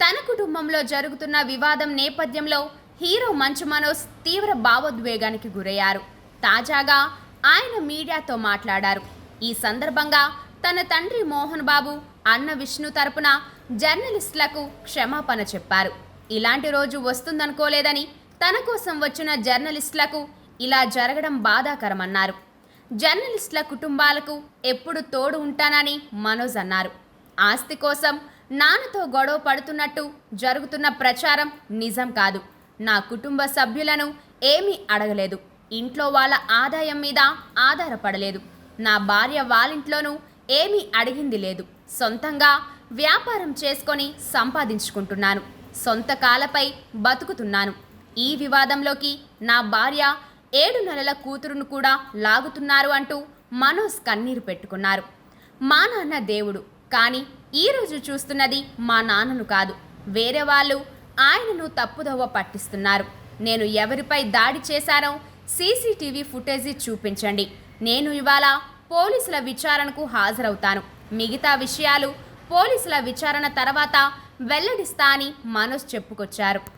తన కుటుంబంలో జరుగుతున్న వివాదం నేపథ్యంలో హీరో మంచు మనోజ్ తీవ్ర భావోద్వేగానికి గురయ్యారు. తాజాగా ఆయన మీడియాతో మాట్లాడారు. ఈ సందర్భంగా తన తండ్రి మోహన్ బాబు అన్న విష్ణు తరపున జర్నలిస్టులకు క్షమాపణ చెప్పారు. ఇలాంటి రోజు వస్తుందనుకోలేదని తన కోసం వచ్చిన జర్నలిస్టులకు ఇలా జరగడం బాధాకరమన్నారు. జర్నలిస్టుల కుటుంబాలకు ఎప్పుడు తోడు ఉంటానని మనోజ్ అన్నారు. ఆస్తి కోసం నాన్నతో గొడవ పడుతున్నట్టు జరుగుతున్న ప్రచారం నిజం కాదు. నా కుటుంబ సభ్యులను ఏమీ అడగలేదు. ఇంట్లో వాళ్ళ ఆదాయం మీద ఆధారపడలేదు. నా భార్య వాళ్ళింట్లోనూ ఏమీ అడిగింది లేదు. సొంతంగా వ్యాపారం చేసుకొని సంపాదించుకుంటున్నాను. సొంత కాలపై బతుకుతున్నాను. ఈ వివాదంలోకి నా భార్య ఏడు నెలల కూతురును కూడా లాగుతున్నారు అంటూ మనోజ్ కన్నీరు పెట్టుకున్నారు. మా నాన్న దేవుడు కానీ ఈరోజు చూస్తున్నది మా నాన్నను కాదు. వేరే వాళ్ళు ఆయనను తప్పుదోవ పట్టిస్తున్నారు. నేను ఎవరిపై దాడి చేశానో సీసీటీవీ ఫుటేజీ చూపించండి. నేను ఇవాళ పోలీసుల విచారణకు హాజరవుతాను. మిగతా విషయాలు పోలీసుల విచారణ తర్వాత వెల్లడిస్తా అని మనోజ్ చెప్పుకొచ్చారు.